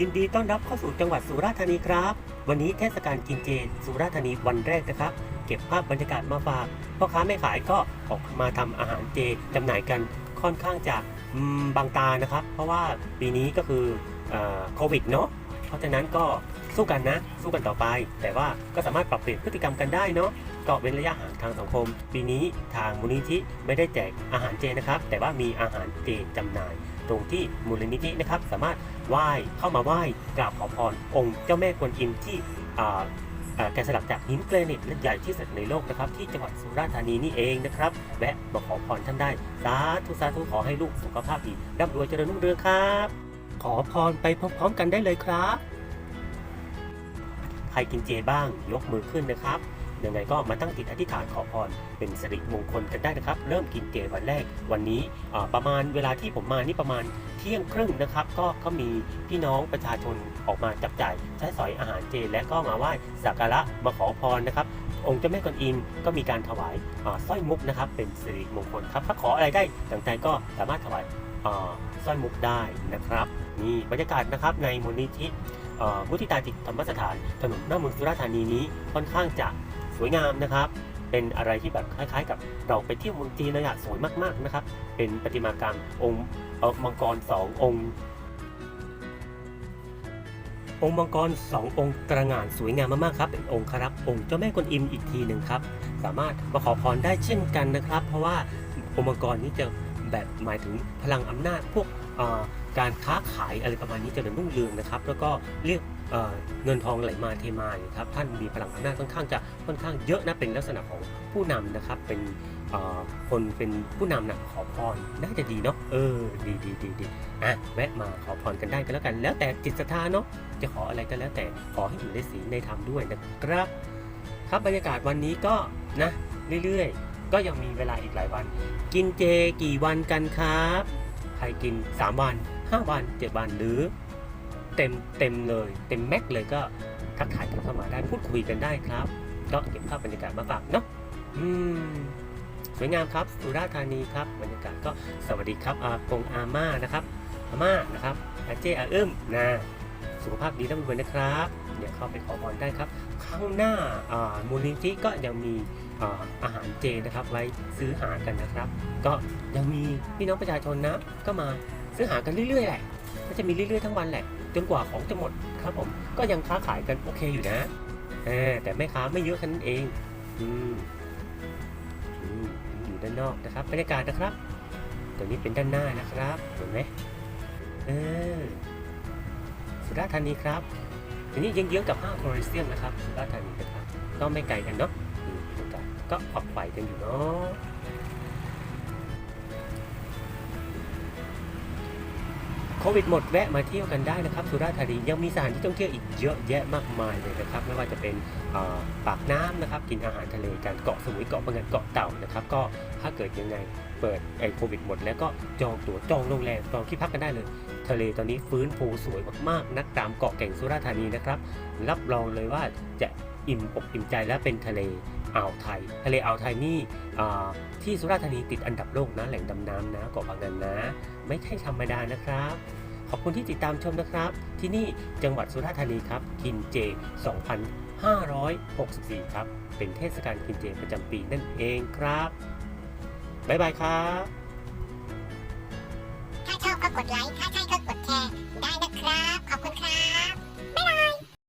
ยินดีต้อนรับเข้าสู่จังหวัดสุราษฎร์ธานีครับ วันนี้เทศกาลกินเจสุราษฎร์ธานีวันแรกนะครับ เก็บภาพบรรยากาศมาฝากพ่อค้าแม่ขายก็ออกมาทำอาหารเจจำหน่ายกันค่อนข้างจะบางตานะครับ เพราะว่าปีนี้ก็คือโควิดเนาะเพราะฉะนั้นก็สู้กันนะ สู้กันต่อไป แต่ว่าก็สามารถปรับเปลี่ยนพฤติกรรมกันได้เนาะ ก็เว้นระยะห่างทางสังคม ปีนี้ทางมูลนิธิไม่ได้แจกอาหารเจนะครับ แต่ว่ามีอาหารเจจำหน่าย ตรงที่มูลนิธินะครับ สามารถไหว้เข้ามาไหว้กราบขอพรองค์เจ้าแม่กวนอิมที่แกะสลักจากหินแกรนิตและใหญ่ที่สุดในโลกนะครับ ที่จังหวัดสุราษฎร์ธานีนี่เองนะครับแวะมาขอพรท่านได้ สาธุสาธุขอให้ลูกสุขภาพดีร่ำรวยเจริญรุ่งเรืองครับ ขอพรไปพร้อมๆกันได้เลยครับใครกินเจบ้างยกมือขึ้นนะครับ ยังไงก็มาตั้งจิตอธิษฐานขอพรเป็นสิริมงคลกันได้นะครับ เริ่มกินเจวันแรกวันนี้ประมาณเวลาที่ผมมานี่ประมาณเที่ยงครึ่งนะครับ ก็ก็มีพี่น้องประชาชนออกมาจับจ่ายใช้สอยอาหารเจและก็มาไหว้สักการะมาขอพรนะครับองค์เจ้าแม่กวนอิมก็มีการถวายสร้อยมุกนะครับ เป็นสิริมงคลครับถ้าขออะไรได้ต่างใจก็สามารถถวายสร้อยมุกได้นะครับนี่บรรยากาศนะครับในมูลนิธิมุทิตาจิตธรรมสถานถนนหน้าเมืองสุราษฎร์ธานีนี้ค่อนข้างจะ สวยงามนะครับ เป็นอะไรที่แบบคล้าย ๆ กับเราไปเที่ยวเมืองจีนเลยอะสวยมากๆนะครับ เป็นประติมากรรมองค์อมังกรสององค์องค์มังกรสององค์ตระหง่านสวยงามมากๆครับ เป็นองค์ครักษ์องค์เจ้าแม่กวนอิมอีกทีหนึ่งครับ สามารถมาขอพรได้เช่นกันนะครับ เพราะว่าองค์มังกรนี้จะแบบหมายถึงพลังอำนาจพวกการค้าขายอะไรประมาณนี้จะเจริญรุ่งเรืองนะครับ แล้วก็เรียก เเงินทองไหลมาเทมาเนี่ยครับท่านมีพลังอำนาจค่อนข้างจะค่อนข้างเยอะนะเป็นลักษณะของผู้นำนะครับเป็นคนเป็นผู้นำนะขอพรน่าจะดีเนาะเออดีดีดีดีอะแวะมาขอพรกันได้กันแล้วกัน แล้วแต่จิตศรัทธาเนาะจะขออะไรก็แล้วแต่ขอให้อยู่ในศีลในธรรมด้วยนะครับ ครับบรรยากาศวันนี้ก็นะเรื่อยๆ ก็ยังมีเวลาอีกหลายวัน กินเจกี่วันกันครับ ใครกิน 3 วัน 5 วัน 7 วันหรือ เต็มเต็มเลย เต็มแม็กเลยก็ทักทายกันเข้ามาได้พูดคุยกันได้ครับ ก็เก็บภาพบรรยากาศมาฝากเนาะอืมสวยงามครับสุราษฎร์ธานีครับบรรยากาศก็สวัสดีครับอากงอาม่านะครับอาม่านะครับอาเจอาอึ้มนะสุขภาพดีร่ำรวยนะครับเดี๋ยวเข้าไปขอพรได้ครับ ข้างหน้าอ่ามูลนิธิก็ยังมีอ่าอาหารเจนะครับไว้ซื้อหากันนะครับ ก็ยังมีพี่น้องประชาชนนะก็มาซื้อหากันเรื่อยๆแหละก็จะมีเรื่อยๆทั้งวันแหละ จนกว่าของจะหมดครับผมก็ยังค้าขายกันโอเคอยู่นะแต่แม่ค้าไม่เยอะแค่นั้นเองอืมอยู่ด้านนอกนะครับบรรยากาศนะครับ ตัวนี้เป็นด้านหน้านะครับเห็นไหมเออสุราษฎร์ธานีครับทีนี้ยังเยื้องกับห้างโคลเซียมนะครับสุราษฎร์ธานีนะครับก็ไม่ไกลกันเนาะอืมบรรยากาศก็ฝักใฝ่กันอยู่เนาะ ควิดหมดแวะมาเที่ยวกันได้นะครับ สุราษฎร์ธานียังมีสถานที่ท่องเที่ยวอีกเยอะแยะมากมายเลยนะครับ ไม่ว่าจะเป็นปากน้ำนะครับ กินอาหารทะเลกันเกาะสมุยเกาะพังงนเกาะเต่านะครับ ก็ถ้าเกิดยังไงเปิดไอโควิดหมด แล้วก็จองตั๋วจองโรงแรมจองที่พักกันได้เลย ทะเลตอนนี้ฟื้นฟูสวยมากๆนักตามเกาะแก่งสุราษฎร์ธานีนะครับ รับรองเลยว่าจะ อิ่มอกอิ่มใจและเป็นทะเลอ่าวไทย ทะเลอ่าวไทยนี่ที่สุราษฎร์ธานีติดอันดับโลกนะแหล่งดำน้ำนะเกาะพังงานนะ ไม่ใช่ธรรมดานะครับ ขอบคุณที่ติดตามชมนะครับ ที่นี่จังหวัดสุราษฎร์ธานีครับ กินเจ 2564 ครับ เป็นเทศกาลกินเจประจำปีนั่นเองครับ บ๊ายบายครับถ้าชอบก็กดไลค์ถ้าใช่ก็กดแชร์ได้นะครับ ขอบคุณครับ